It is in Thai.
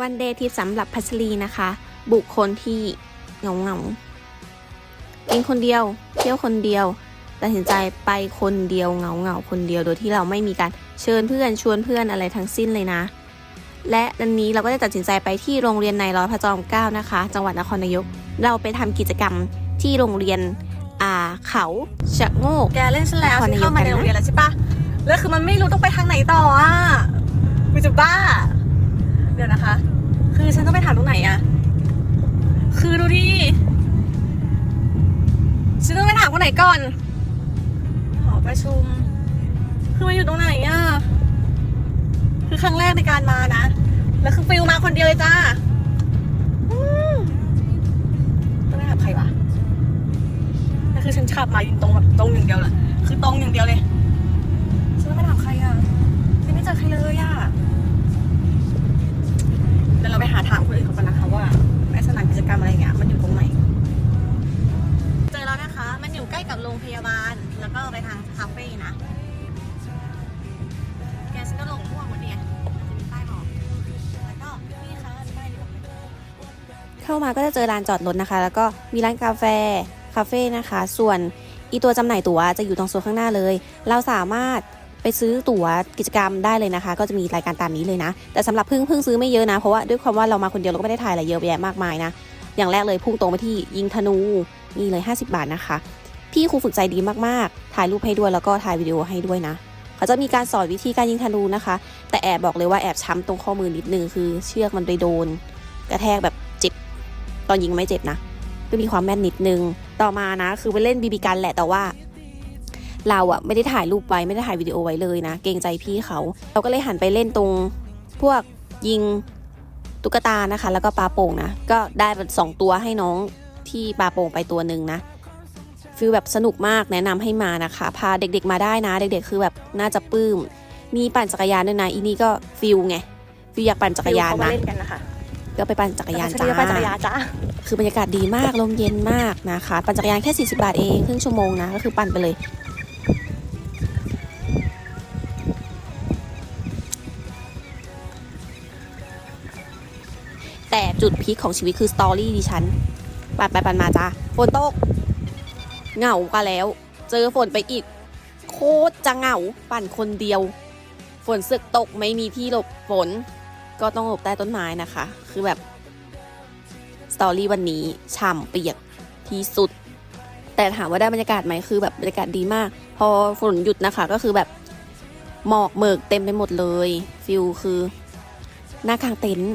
วันเดย์ทริปสำหรับพัชรีนะคะ บุคคลที่เหงาเหงาๆกินคนเดียวเที่ยวคนเดียวตัดสินใจไปคนเดียวเหงาเหงาๆคนเดียวโดยที่เราไม่มีการเชิญเพื่อนชวนเพื่อนอะไรทั้งสิ้นเลยนะ และวันนี้เราก็ได้ตัดสินใจไปที่โรงเรียนในร้อยพระจอมเกล้านะคะ จังหวัดนครนายก เราไปทำกิจกรรมที่โรงเรียนอ่าเขาชะโงกแกเล่นฉันแล้วนครฉันนายกเข้ามาในกันนะโรงเรียนแล้วใช่ปะแล้วคือมันไม่รู้ต้องไปทางไหนต่ออะกูจะบ้าเดี๋ยวนะคะ คือฉันต้องไปถามตรงไหนอะคือดูดิฉันต้องไปถามตรงไหนก่อน หอประชุม คือมันอยู่ตรงไหนอะคือครั้งแรกในการมานะ แล้วคือฟิลมาคนเดียวเลยจ้าต้องไปถามใครวะแล้วคือฉันขับมาอยู่ตรงแบบตรงอย่างเดียวเลยคือตรงอย่างเดียวเลยาบาลแล้วก็ไปทางคาเฟ่นะแกฉันก็ลงม่วงหมดเนี่ยจะมีป้ายบอกแล้วก็นี่ค่ะป้ายนี้เข้ามาก็จะเจอลานจอดรถนะคะ แล้วก็มีร้านกาแฟคาเฟ่นะคะ ส่วนอีตัวจำหน่ายตั๋วจะอยู่ตรงโซนข้างหน้าเลย เราสามารถไปซื้อตั๋วกิจกรรมได้เลยนะคะ ก็จะมีรายการตามนี้เลยนะ แต่สำหรับพึ่งพึ่งซื้อไม่เยอะนะ เพราะว่าด้วยความว่าเรามาคนเดียวเราก็ไม่ได้ถ่ายอะไรเยอะแยะมากมายนะ อย่างแรกเลยพุ่งตรงไปที่ยิงธนูนี่เลย 50 บาทนะคะ พี่ครูฝึกใจดีมากๆ ถ่ายรูปให้ด้วยแล้วก็ถ่ายวิดีโอให้ด้วยนะ เขาจะมีการสอนวิธีการยิงธนูนะคะ แต่แอบบอกเลยว่าแอบช้ำตรงข้อมือนิดนึงคือ เชือกมันไปโดน กระแทกแบบเจ็บ ตอนยิงไม่เจ็บนะ ก็มีความแม่นนิดนึง ต่อมานะ คือไปเล่นบีบีกันแหละแต่ว่า เราอะไม่ได้ถ่ายรูปไว้ไม่ได้ถ่ายวิดีโอไว้เลยนะ เกรงใจพี่เขา เราก็เลยหันไปเล่นตรงพวกยิงตุ๊กตานะคะ แล้วก็ปลาโป่งนะ ก็ได้เป็นสองตัวให้น้องที่ปลาโป่งไปตัวหนึ่งนะ ฟิลแบบสนุกมากแนะนำให้มานะคะ พาเด็กๆมาได้นะ เด็กๆคือแบบน่าจะปลื้ม มีปั่นจักรยานด้วยนะอีนี่ก็ฟิลไงฟิลอยากปั่นจักรยานเขมานะเล่นกันนะคะก็ไปปั่นจักรยานฉัจ้าจะไปจักรยานจ้าคือบรรยากาศดีมากลมเย็นมากนะคะ ปั่นจักรยานแค่ 40 บาทเองครึ่งชั่วโมงนะก็คือปั่นไปเลยแต่จุดพีคของชีวิตคือสตอรี่ดิฉันปั่นไปปั่นมาจ้าฝนตก เหงากันแล้ว เจอฝนไปอีก โคตรจะเหงาปั่นคนเดียว ฝนสึกตกไม่มีที่หลบฝน ก็ต้องหลบใต้ต้นไม้นะคะ คือแบบสตอรี่วันนี้ฉ่ำเปียกที่สุด แต่ถามว่าได้บรรยากาศไหมคือแบบบรรยากาศดีมาก พอฝนหยุดนะคะ ก็คือแบบหมอกเมิกเต็มไปหมดเลยฟิลคือหน้ากลางเต็นท์